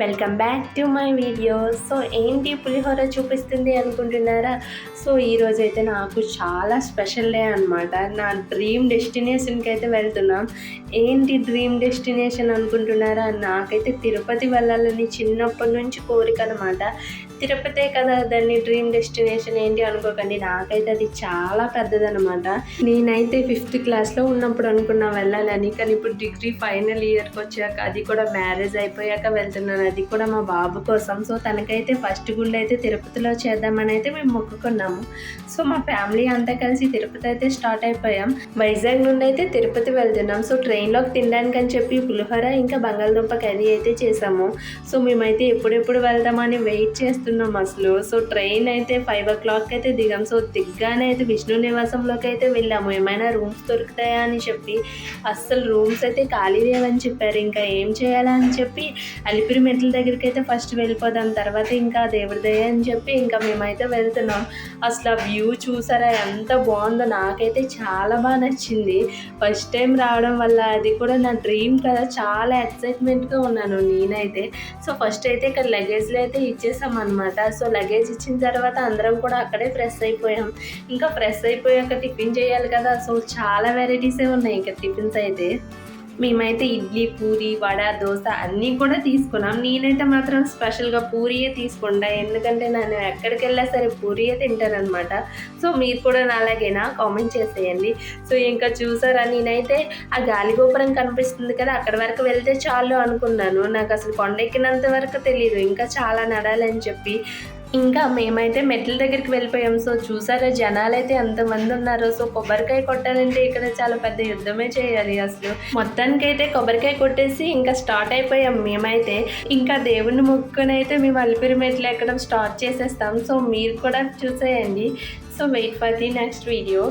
Welcome back to my video so ఏంటి పులిహోర చూపిస్తుంది అనుకుంటున్నారా? సో ఈరోజు అయితే నాకు చాలా స్పెషల్ డే అనమాట నా డ్రీమ్ డెస్టినేషన్కి అయితే వెళ్తున్నాం. ఏంటి డ్రీమ్ డెస్టినేషన్ అనుకుంటున్నారా? నాకైతే తిరుపతి వెళ్ళాలని చిన్నప్పటి నుంచి కోరిక అనమాట తిరుపతే కదా దాన్ని డ్రీమ్ డెస్టినేషన్ ఏంటి అనుకోకండి. నాకైతే అది చాలా పెద్దదనమాట నేనైతే ఫిఫ్త్ క్లాస్లో ఉన్నప్పుడు అనుకున్నా వెళ్ళాలని కానీ ఇప్పుడు డిగ్రీ ఫైనల్ ఇయర్కి వచ్చాక అది కూడా మ్యారేజ్ అయిపోయాక వెళ్తున్నాను అది కూడా మా బాబు కోసం. సో తనకైతే ఫస్ట్ గుండె అయితే తిరుపతిలో చేద్దామని అయితే మేము మొక్కుకున్నాము. సో మా ఫ్యామిలీ అంతా కలిసి తిరుపతి అయితే స్టార్ట్ అయిపోయాం. వైజాగ్ నుండి అయితే తిరుపతి వెళ్తున్నాం. సో ట్రైన్లోకి తినడానికి అని చెప్పి పులిహోర ఇంకా బంగాళదుంప కర్రీ అయితే చేసాము. సో మేమైతే ఎప్పుడెప్పుడు వెళ్దామని వెయిట్ చేస్తున్నాం అసలు. సో ట్రైన్ అయితే ఫైవ్ ఓ క్లాక్ అయితే దిగాం. సో దిగ్గానే అయితే విష్ణు నివాసంలోకి అయితే వెళ్ళాము. ఏమైనా రూమ్స్ దొరుకుతాయా అని చెప్పి అస్సలు రూమ్స్ అయితే ఖాళీ లేవని చెప్పారు. ఇంకా ఏం చేయాలా అని చెప్పి అలిపిరి మెట్ల దగ్గరికి అయితే ఫస్ట్ వెళ్ళిపోదాం తర్వాత ఇంకా దేవుడి దయ అని చెప్పి ఇంకా మేమైతే వెళ్తున్నాం. అసలు ఆ వ్యూ చూసారా ఎంత బాగుందో నాకైతే చాలా బాగా నచ్చింది. ఫస్ట్ టైం రావడం వల్ల అది కూడా నా డ్రీమ్ కదా చాలా ఎక్సైట్మెంట్గా ఉన్నాను నేనైతే. సో ఫస్ట్ అయితే ఇక్కడ లగేజ్లో అయితే ఇచ్చేసాం అనమాట సో లగేజ్ ఇచ్చిన తర్వాత అందరం కూడా అక్కడే ఫ్రెష్ అయిపోయాం. ఇంకా ఫ్రెష్ అయిపోయాక టిఫిన్ చేయాలి కదా సో చాలా వెరైటీసే ఉన్నాయి ఇంకా టిఫిన్స్ అయితే. మేమైతే ఇడ్లీ పూరి వడ దోశ అన్నీ కూడా తీసుకున్నాం. నేనైతే మాత్రం స్పెషల్గా పూరియే తీసుకుంటా. ఎందుకంటే నేను ఎక్కడికి వెళ్ళా సరే పూరియే తింటానమాట సో మీరు కూడా నాలాగేనా? కామెంట్ చేసేయండి. సో ఇంకా చూసారా? నేనైతే ఆ గాలిగోపురం కనిపిస్తుంది కదా అక్కడ వరకు వెళ్తే చాలు అనుకున్నాను. నాకు అసలు కొండ ఎక్కినంత వరకు తెలియదు ఇంకా చాలా నడాలని చెప్పి ఇంకా మేమైతే మెట్ల దగ్గరికి వెళ్ళిపోయాం. సో చూసారా జనాలు అయితే ఎంతమంది ఉన్నారు. సో కొబ్బరికాయ కొట్టాలంటే ఇక్కడ చాలా పెద్ద యుద్ధమే చేయాలి అసలు. మొత్తానికైతే కొబ్బరికాయ కొట్టేసి ఇంకా స్టార్ట్ అయిపోయాం మేమైతే. ఇంకా దేవుని మొక్కుని అయితే మేము అలిపిరి మెట్లు ఎక్కడం స్టార్ట్ చేసేస్తాం. సో మీరు కూడా చూసేయండి. So wait for the next video.